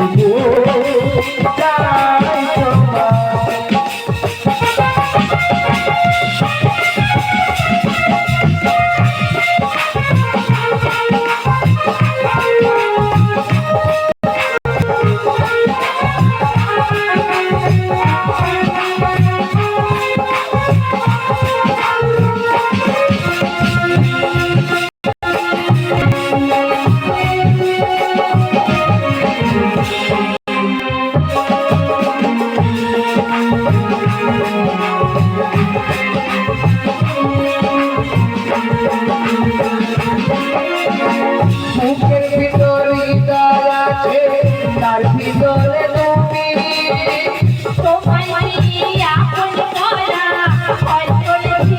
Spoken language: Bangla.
চাই তোমাকে বুকের ভিতরে হৃদয় আছে তার ভিতরে তুমি। তোমায় আপন করা হয় করেছি